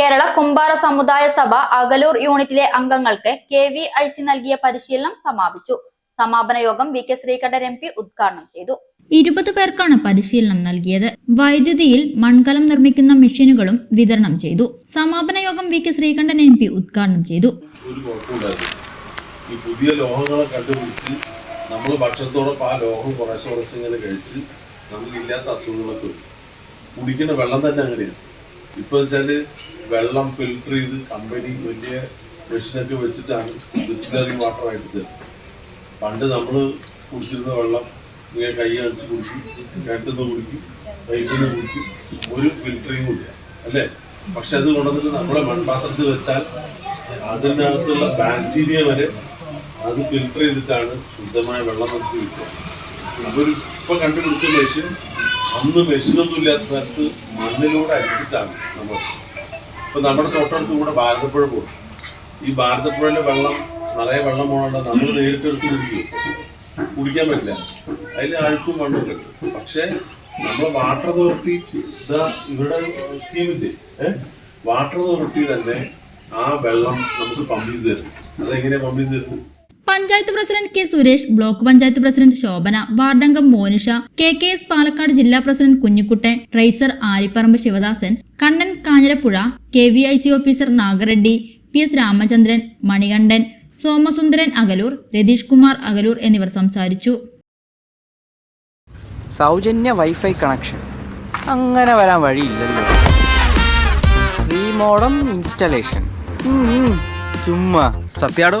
കേരള കുമ്പാര സമുദായ സഭ അകലൂർ യൂണിറ്റിലെ അംഗങ്ങൾക്ക് കെ വി ഐ സി നൽകിയ പരിശീലനം സമാപിച്ചു. സമാപന യോഗം V K Sreekandan M P ഉദ്ഘാടനം ചെയ്തു. ഇരുപത് പേർക്കാണ് പരിശീലനം നൽകിയത്. വൈദ്യുതിയിൽ മൺകലം നിർമ്മിക്കുന്ന മെഷീനുകളും വിതരണം ചെയ്തു. സമാപന യോഗം V K Sreekandan M P ഉദ്ഘാടനം ചെയ്തു. ഈ പുതിയ ലോഹങ്ങളെ കണ്ടുപിടിച്ച് നമ്മൾ ഭക്ഷണത്തോടൊപ്പം ആ ലോഹം കുറേശ്ശെ കുറച്ച് ഇങ്ങനെ കഴിച്ച് നമുക്കില്ലാത്ത അസുഖങ്ങളൊക്കെ കുടിക്കുന്ന വെള്ളം തന്നെ അങ്ങനെയാണ് ഇപ്പോൾ വെച്ചാൽ വെള്ളം ഫിൽട്ടർ ചെയ്ത് കമ്പനി വലിയ മെഷീനൊക്കെ വെച്ചിട്ടാണ് ബിസ്ലറി വാട്ടറായിട്ട് തരുന്നത് പണ്ട് നമ്മൾ കുടിച്ചിരുന്ന വെള്ളം ഇങ്ങനെ കൈ അടിച്ച് കുടിക്കും കിണറ്റുനിന്ന് കുടിക്കും പൈപ്പിൽ നിന്ന് കുടിക്കും ഒരു ഫിൽറ്ററിങ് ഇല്ല അല്ലേ? പക്ഷെ അത് കൊണ്ടുവന്നിട്ട് നമ്മുടെ മൺപാത്രത്തിൽ വെച്ചാൽ അകത്തുള്ള ബാക്ടീരിയ വരെ അത് ഫിൽട്ടർ ചെയ്തിട്ടാണ് ശുദ്ധമായ വെള്ളം നമുക്ക് കിട്ടുക. അപ്പൊ ഇപ്പൊ കണ്ടുപിടിച്ച മെഷീൻ അന്ന് മെഷീനൊന്നും ഇല്ലാത്ത സ്ഥലത്ത് മണ്ണിലൂടെ അടിച്ചിട്ടാണ് നമ്മൾ. ഇപ്പൊ നമ്മുടെ തൊട്ടടുത്ത് കൂടെ ഭാരതപ്പുഴ പോകും. ഈ ഭാരതപ്പുഴയിലെ വെള്ളം നിറയെ വെള്ളം പോകണ്ട നമ്മൾ നേരിട്ടെടുത്ത് കുടിക്കും കുടിക്കാൻ പറ്റില്ല. അതിൽ ആൾക്കും മണ്ണും കിട്ടും പക്ഷേ നമ്മൾ വാട്ടർ അതോറിറ്റി ഇതാ ഇവിടെ സ്കീമില്ലേ? വാട്ടർ അതോറിറ്റി തന്നെ ആ വെള്ളം നമുക്ക് പമ്പ് ചെയ്ത് തരും. അതെങ്ങനെയാണ് പമ്പ് ചെയ്ത് തരുന്നത്? Panchayat president K Suresh block panchayat president Shobhana വാർഡംഗം Monisha K K S Palakkad ജില്ലാ president Kunhikuttan treasurer Alipparamba Sivadasan Kannan Kanjirapuzha K V I C officer Nagareddy P S Ramachandran Manikandan Somasundaran Akaloor Ratheesh Kumar Akaloor എന്നിവർ സംസാരിച്ചു. സൗജന്യ wifi connection. അങ്ങനെ വരാൻ വഴിയില്ലല്ലോ. Free modem installation. ചുമ്മാ. സത്യാടോ?